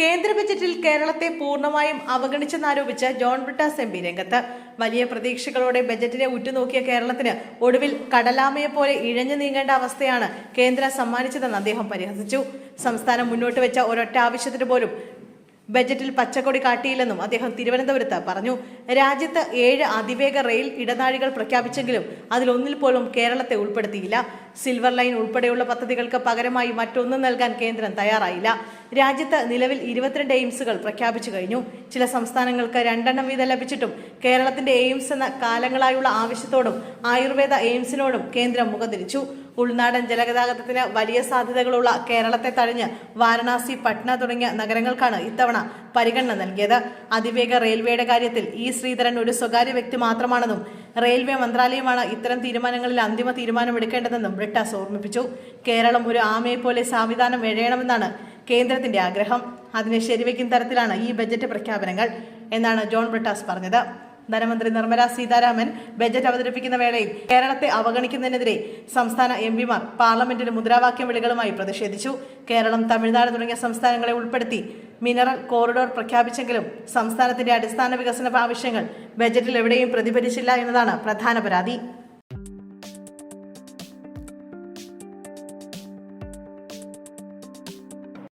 കേന്ദ്ര ബജറ്റിൽ കേരളത്തെ പൂർണമായും അവഗണിച്ചെന്നാരോപിച്ച് ജോൺ ബ്രിട്ടാസ് എം പി രംഗത്ത്. വലിയ പ്രതീക്ഷകളോടെ ബജറ്റിനെ ഉറ്റുനോക്കിയ കേരളത്തിന് ഒടുവിൽ കടലാമയെ പോലെ ഇഴഞ്ഞു നീങ്ങേണ്ട അവസ്ഥയാണ് കേന്ദ്രം സമ്മാനിച്ചതെന്ന് അദ്ദേഹം പരിഹസിച്ചു. സംസ്ഥാനം മുന്നോട്ട് വെച്ച ഒരൊറ്റ ആവശ്യത്തിന് പോലും ബജറ്റിൽ പച്ചക്കൊടി കാട്ടിയില്ലെന്നും അദ്ദേഹം തിരുവനന്തപുരത്ത് പറഞ്ഞു. രാജ്യത്ത് ഏഴ് അതിവേഗ റെയിൽ ഇടനാഴികൾ പ്രഖ്യാപിച്ചെങ്കിലും അതിലൊന്നിൽ പോലും കേരളത്തെ ഉൾപ്പെടുത്തിയില്ല. സിൽവർ ലൈൻ ഉൾപ്പെടെയുള്ള പദ്ധതികൾക്ക് പകരമായി മറ്റൊന്നും നൽകാൻ കേന്ദ്രം തയ്യാറായില്ല. രാജ്യത്ത് നിലവിൽ ഇരുപത്തിരണ്ട് എയിംസുകൾ പ്രഖ്യാപിച്ചു കഴിഞ്ഞു. ചില സംസ്ഥാനങ്ങൾക്ക് രണ്ടെണ്ണം വീതം ലഭിച്ചിട്ടും കേരളത്തിന്റെ എയിംസ് എന്ന കാലങ്ങളായുള്ള ആവശ്യത്തോടും ആയുർവേദ എയിംസിനോടും കേന്ദ്രം മുഖതിരിച്ചു. ഉൾനാടൻ ജലഗതാഗതത്തിന് വലിയ സാധ്യതകളുള്ള കേരളത്തെ തഴഞ്ഞ് വാരണാസി പട്ന തുടങ്ങിയ നഗരങ്ങൾക്കാണ് ഇത്തവണ പരിഗണന നൽകിയത്. അതിവേഗ റെയിൽവേയുടെ കാര്യത്തിൽ ഇ ശ്രീധരൻ ഒരു സ്വകാര്യ വ്യക്തി മാത്രമാണെന്നും റെയിൽവേ മന്ത്രാലയമാണ് ഇത്തരം തീരുമാനങ്ങളിൽ അന്തിമ തീരുമാനമെടുക്കേണ്ടതെന്നും ബ്രിട്ടാസ് ഓർമ്മിപ്പിച്ചു. കേരളം ഒരു ആമയെ പോലെ സംവിധാനം എഴയണമെന്നാണ് കേന്ദ്രത്തിന്റെ ആഗ്രഹം. അതിനെ ശരിവെക്കും തരത്തിലാണ് ഈ ബജറ്റ് പ്രഖ്യാപനങ്ങൾ എന്നാണ് ജോൺ ബ്രിട്ടാസ് പറഞ്ഞത്. ധനമന്ത്രി നിർമ്മല സീതാരാമൻ ബജറ്റ് അവതരിപ്പിക്കുന്ന വേളയിൽ കേരളത്തെ അവഗണിക്കുന്നതിനെതിരെ സംസ്ഥാന എം പിമാർ പാർലമെന്റിൽ മുദ്രാവാക്യം വിളികളുമായി പ്രതിഷേധിച്ചു. കേരളം തമിഴ്നാട് തുടങ്ങിയ സംസ്ഥാനങ്ങളെ ഉൾപ്പെടുത്തി മിനറൽ കോറിഡോർ പ്രഖ്യാപിച്ചെങ്കിലും സംസ്ഥാനത്തിന്റെ അടിസ്ഥാന വികസന ആവശ്യങ്ങൾ ബജറ്റിൽ എവിടെയും പ്രതിഫലിച്ചില്ല എന്നതാണ് പ്രധാന പരാതി.